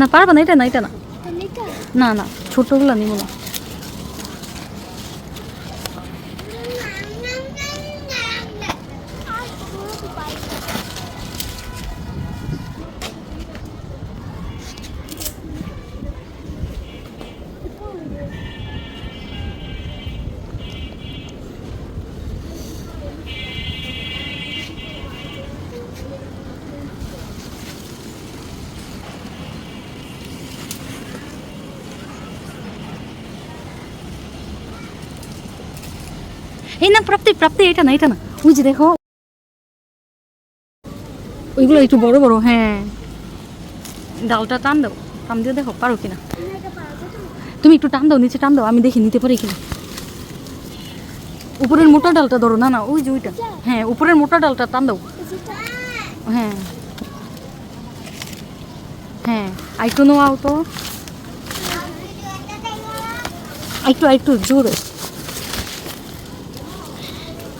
না পারবা না এটা না এটা না। না না ছোটগুলো নিব না। এই না, প্রাপ্তি প্রাপ্তি, এটা না এটা না। ওই যে দেখো। ওইগুলো একটু বড় বড় হ্যাঁ। ডালটা টান দাও। টান দিয়ে দেখো, পারো কিনা? তুমি একটু টান দাও, নিচে টান দাও, আমি দেখি নিতে পারি কিনা। উপরের মোটা ডালটা ধরো, না না, ওই যে ওইটা। হ্যাঁ উপরের মোটা ডালটা টান দাও। হ্যাঁ। হ্যাঁ আইটু নোয়াও তো। আইটু আইটু জোরে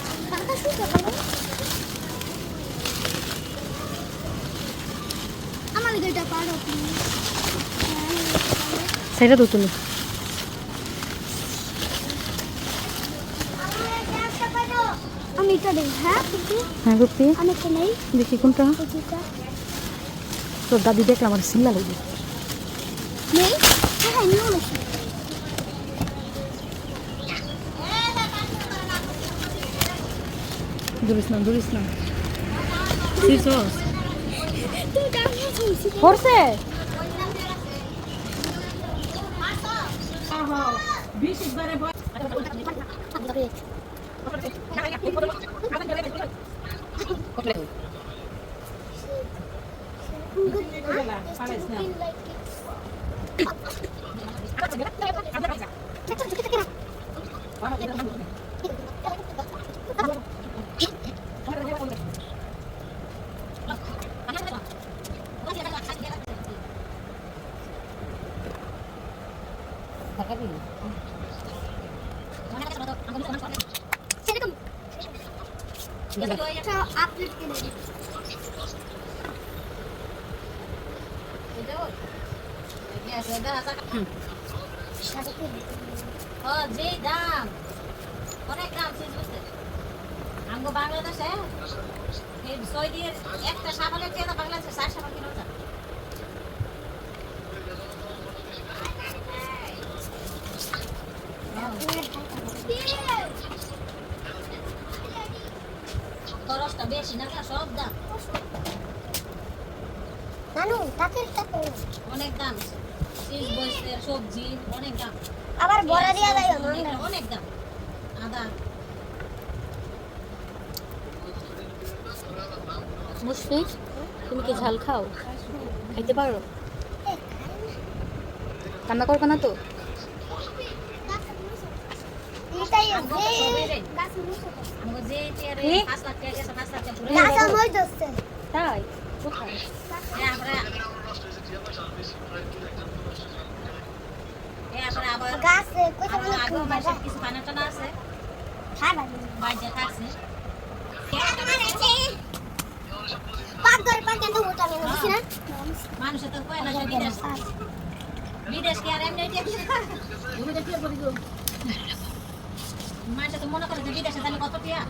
আমার এটা পারো তুমি সেটা তো তুমি। আমি এটা দেই হ্যাঁ হ্যাঁ আমি তো নেই। দেখি কোনটা। তোর দাদি দেখলে আমার সিল্লা লাগবে। নেই? হ্যাঁ হ্যাঁ নিও না দূরিস না। দূরিস না জানো শুনছি পড়ছে যে দাম অনেক দাম আমগো বাংলাদেশে ছয় দিয়ে একটা সাবানের চেয়ে বাংলাদেশে ষাট সাবান কিলো দাম খরচটা বেশি না সব দাম নানু তাকের তাকে অনেক দাম। চিজ বয়সের সবজি অনেক দাম। আবার বড়া দিয়া যায় অনেক অনেক দাম। আদা। মুশফিক তুমি কি ঝাল খাও? খাইতে পারো? কান্না করবে না তো এটাই আমগো তো সবেরে আমগো যে চেয়ারে কি? পাঁচ লাখ টাকা গেছে পাঁচ লাখ টাকা পুরো গাছা মই দস্তে তাই আছে বাইরে থাকছে পাক ধরে পাক কেন ওটা নেন বুঝছি না মানুষে তো বিদেশ বিদেশ কি আর এমনি মানুষে তো মনে করে যে বিদেশে তাহলে কত টিয়া।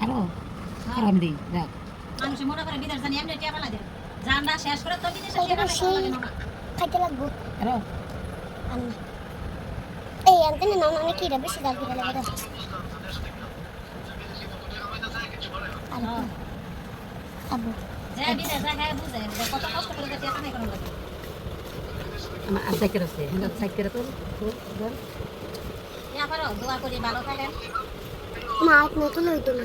হ্যালো? আরাম দিই রাখ মানুষে মনে করে বিদেশ জানি এমনি টিয়া বেলা দেয়। জানরা শেষ করে তো বিদেশে টিয়া তো বেলা সেই খাইতে লাগবো। আমি এই আনতে না না কি রে বেশি দাল লাগে আবু। যে বিদেশ জায়গায় বুঝে কত কষ্ট করে টিয়া কামাই করা লাগে। আমার আর সাইকেল আছে হ্যাঁ সাইকেল তো এরপরে দোয়া করি ভালো থাকেন। মা আপনি তো লইতো না।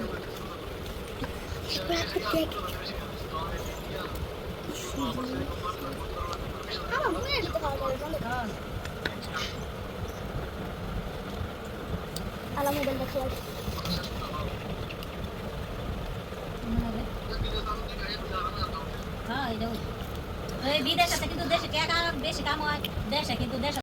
আলা মোবাইল দেখা। হ্যাঁ এই বিদেশে কিন্তু দেশে কে বেশি কাম হয়? দেশে কিন্তু দেশে